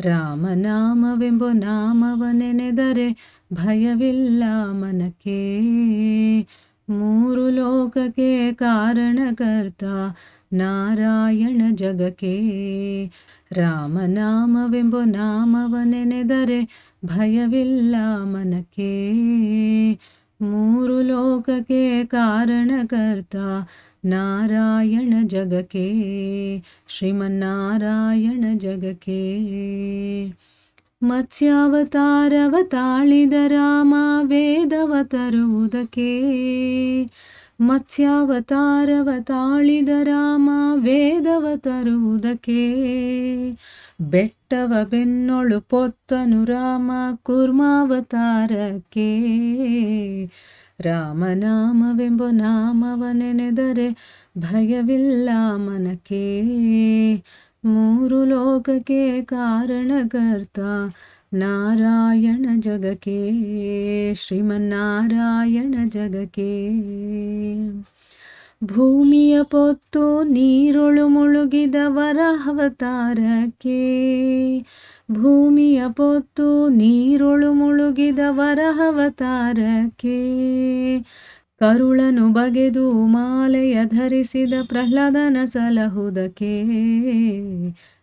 ರಾಮನಾಮವೆಂಬ ನಾಮವ ನೆನೆದರೆ ಭಯವಿಲ್ಲ ಮನಕ್ಕೆ. ಮೂರು ಲೋಕಕ್ಕೆ ಕಾರಣಕರ್ತ ನಾರಾಯಣ ಜಗಕ್ಕೆ. ರಾಮನಾಮವೆಂಬ ನಾಮವ ನೆನೆದರೆ ಭಯವಿಲ್ಲ ಮನಕ್ಕೆ. ಮೂರು ಲೋಕಕ್ಕೆ ಕಾರಣಕರ್ತ ನಾರಾಯಣ ಜಗಕ್ಕೆ, ಶ್ರೀಮನ್ನಾರಾಯಣ ಜಗಕ್ಕೆ. ಮತ್ಸ್ಯಾವತಾರವ ತಾಳಿದ ರಾಮ ವೇದವ ತರುವುದಕ್ಕೆ ಮತ್ಸ್ಯಾವತಾರವ ತಾಳಿದ ರಾಮ ವೇದವ ತರುವುದಕ್ಕೆ ಬೆಟ್ಟವ ಬೆನ್ನೊಳು ಪೊತ್ತನು ರಾಮ ಕುರ್ಮಾವತಾರಕ್ಕೆ. ರಾಮನಾಮವೆಂಬ ನಾಮವ ನೆನೆದರೆ ಭಯವಿಲ್ಲ ಮನಕ್ಕೆ. ಮೂರು ಲೋಕಕ್ಕೆ ಕಾರಣಕರ್ತ ನಾರಾಯಣ ಜಗಕ್ಕೆ. ಶ್ರೀಮನ್ನಾರಾಯಣ ಜಗಕ್ಕೆ. ಭೂಮಿಯ ಪೊತ್ತು ನೀರುಳು ಮುಳುಗಿದ ವರಹವತಾರಕ್ಕೆ ಭೂಮಿಯ ಪೊತ್ತು ನೀರೊಳು ಮುಳುಗಿದ ವರಹವತಾರಕ್ಕೆ. ಕರುಳನು ಬಗೆದು ಮಾಲೆಯ ಧರಿಸಿದ ಪ್ರಹ್ಲಾದನ ಸಲಹುದಕ್ಕೆ.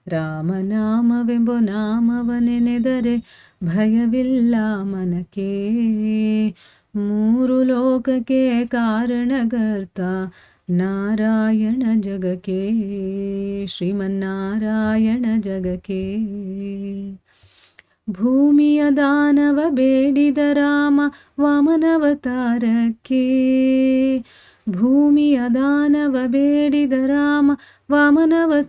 ರಾಮನಾಮವೆಂಬ ನಾಮವ ನೆನೆದರೆ ಭಯವಿಲ್ಲ ಮನಕ್ಕೆ. ಮೂರು ಲೋಕಕ್ಕೆ ಕಾರಣಕರ್ತ ನಾರಾಯಣ ಜಗಕ್ಕೆ, ಶ್ರೀಮನ್ನಾರಾಯಣ ಜಗಕ್ಕೆ. ಭೂಮಿಯ ದಾನವ ಬೇಡಿದ ರಾಮ ವಾಮನವತಾರಕ್ಕೆ. ಭೂಮಿಯ ದಾನವ ಬೇಡಿದ ರಾಮ ವಾಮನವತಾರಕ್ಕೆ.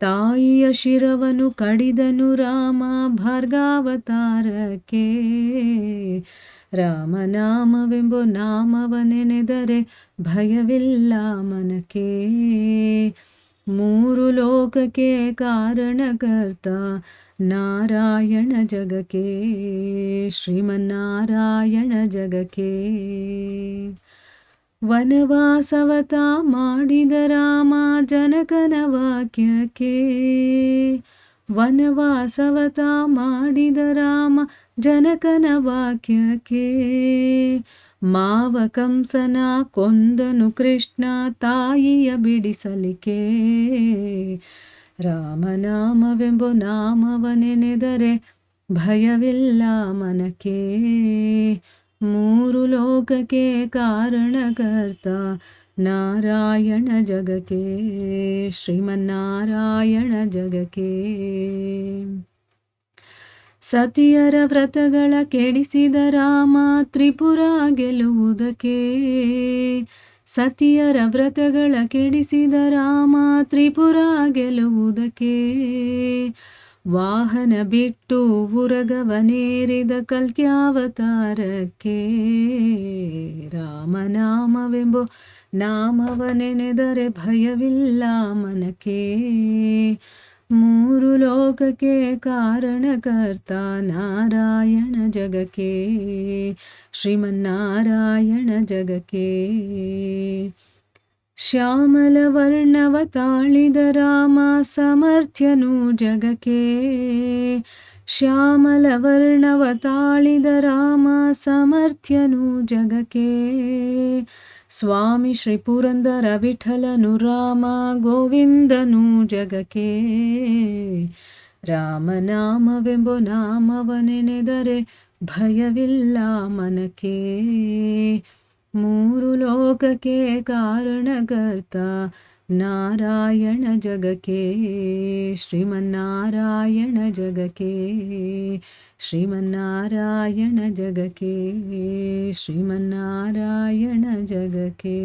ತಾಯಿಯ ಶಿರವನು ಕಡಿದನು ರಾಮ ಭಾರ್ಗಾವತಾರಕ್ಕೆ. ರಾಮನಾಮವೆಂಬ ನಾಮವ ನೆನೆದರೆ ಭಯವಿಲ್ಲ ಮನಕ್ಕೆ. ಮೂರು ಲೋಕಕ್ಕೆ ಕಾರಣಕರ್ತ ನಾರಾಯಣ ಜಗಕ್ಕೆ. ಶ್ರೀಮನ್ನಾರಾಯಣ ಜಗಕ್ಕೆ. ವನವಾಸವತ ಮಾಡಿದ ರಾಮ ಜನಕನ ವಾಕ್ಯಕ್ಕೆ. ವನವಾಸವತ ಮಾಡಿದ ರಾಮ ಜನಕನ ವಾಕ್ಯಕ್ಕೆ. ಮಾವ ಕಂಸನ ಕೊಂದನು ಕೃಷ್ಣ ತಾಯಿಯ ಬಿಡಿಸಲಿಕೆ ರಾಮನಾಮವೆಂಬ ನಾಮವ ನೆನೆದರೆ ಭಯವಿಲ್ಲ ಮನಕ್ಕೆ. ಮೂರು ಲೋಕಕ್ಕೆ ಕಾರಣಕರ್ತ ನಾರಾಯಣ ಜಗಕ್ಕೆ, ಶ್ರೀಮನ್ನಾರಾಯಣ ಜಗಕ್ಕೆ. ಸತಿಯರ ವ್ರತಗಳ ಕೆಡಿಸಿದ ರಾಮ ತ್ರಿಪುರ ಗೆಲ್ಲುವುದಕ್ಕೆ. ಸತಿಯರ ವ್ರತಗಳ ಕೆಡಿಸಿದ ರಾಮ ತ್ರಿಪುರ ಗೆಲ್ಲುವುದಕ್ಕೆ. ವಾಹನ ಬಿಟ್ಟು ಉರಗವನೇರಿದ ಕಲ್ಕ್ಯಾವತಾರಕ್ಕೆ ರಾಮನಾಮವೆಂಬ ನಾಮವ ನೆನೆದರೆ ಭಯವಿಲ್ಲ ಮನಕ್ಕೆ ಮೂರು ಲೋಕಕ್ಕೆ ಕಾರಣಕರ್ತ ನಾರಾಯಣ ಜಗಕ್ಕೆ ಶ್ರೀಮನ್ನಾರಾಯಣ ಜಗಕ್ಕೆ ಶ್ಯಾಮಲ ವರ್ಣವ ತಾಳಿದ ರಾಮ ಸಮರ್ಥ್ಯನು ಜಗಕ್ಕೆ. ಶ್ಯಾಮಲವರ್ಣವ ತಾಳಿದ ರಾಮ ಸಮರ್ಥ್ಯನು ಜಗಕ್ಕೆ. ಸ್ವಾಮಿ ಶ್ರೀ ಪುರಂದರ ವಿಠಲನು ರಾಮ ಗೋವಿಂದನು ಜಗಕ್ಕೆ. ರಾಮನಾಮವೆಂಬು ನಾಮವ ನೆನೆದರೆ ಭಯವಿಲ್ಲ ಮನಕ್ಕೆ. ಮೂರು ಲೋಕಕ್ಕೆ ಕಾರಣಕರ್ತ ನಾರಾಯಣ ಜಗಕ್ಕೆ ಶ್ರೀಮನ್ನಾರಾಯಣ ಜಗಕ್ಕೆ ಶ್ರೀಮನ್ನಾರಾಯಣ ಜಗಕ್ಕೆ ಶ್ರೀಮನ್ನಾರಾಯಣ ಜಗಕ್ಕೆ.